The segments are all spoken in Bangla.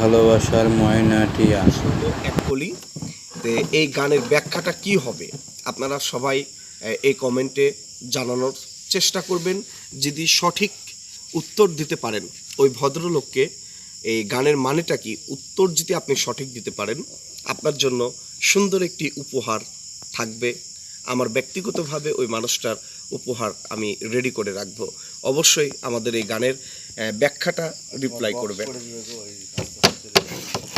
ভালোবাসার ময়নাটি আসলো এক কলি তো এই গানের ব্যাখ্যাটা কি হবে? আপনারা সবাই এই কমেন্টে জানানোর চেষ্টা করবেন। যদি সঠিক উত্তর দিতে পারেন ওই ভদ্রলোককে এই গানের মানেটা কি? উত্তর যদি আপনি সঠিক দিতে পারেন আপনার জন্য সুন্দর একটি উপহার থাকবে। আমার ব্যক্তিগতভাবে ওই মানুষটার উপহার আমি রেডি করে রাখব। অবশ্যই আমাদের এই গানের ব্যাখ্যাটা রিপ্লাই করবেন।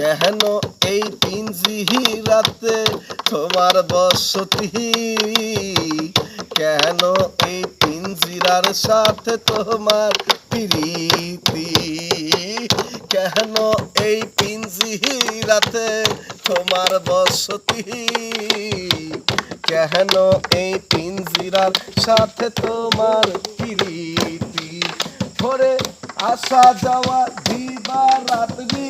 কেন এই পিঞ্জিরাতে তোমার বসতি? কেন এই পিঞ্জিরার সাথে তোমার প্রীতি? কেন এই পিঞ্জিরাতে তোমার বসতি? কেন এই পিঞ্জিরার সাথে তোমার প্রীতি? ধরে আসা যাওয়া দিবা রাত্রি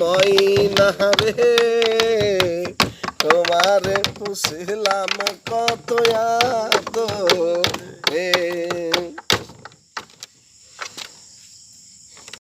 ময়না রে তোমার পুষলাম কত আদরে।